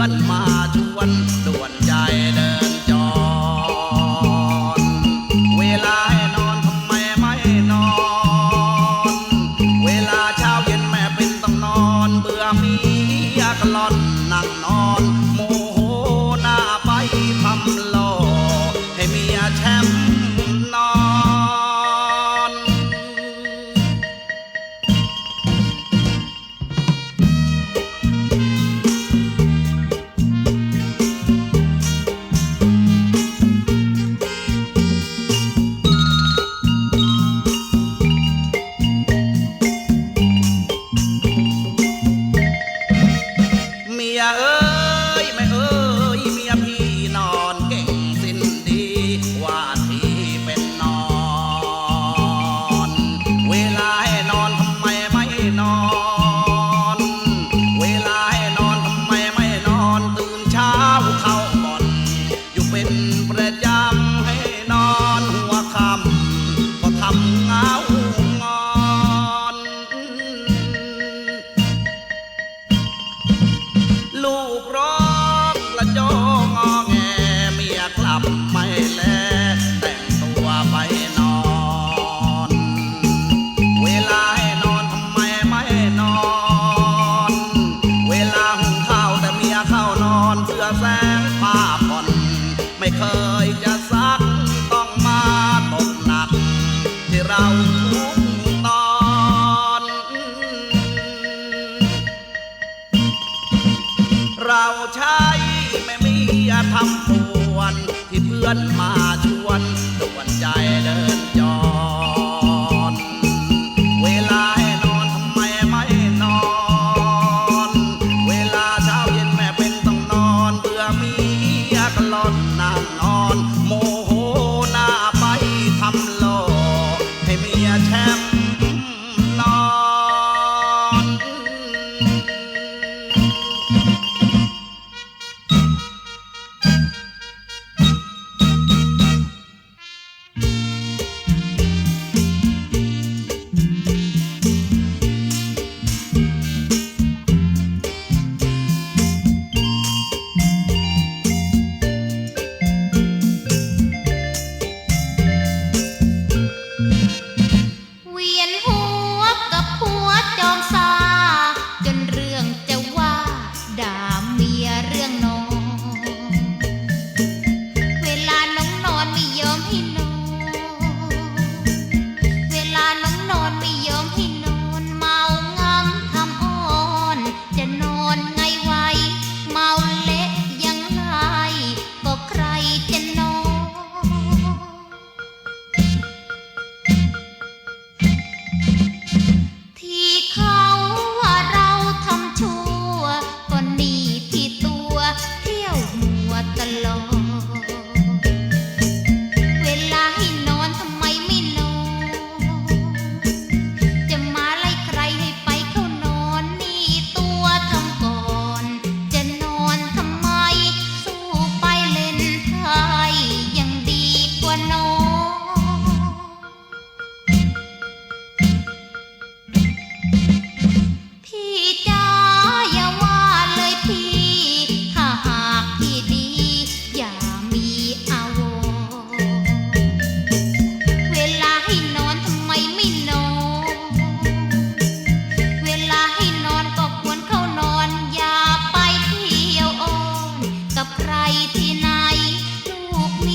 alma. เราใช้ไม่มีทำปวนที่เพื่อนมาชวนดวนใจเดินจอ me.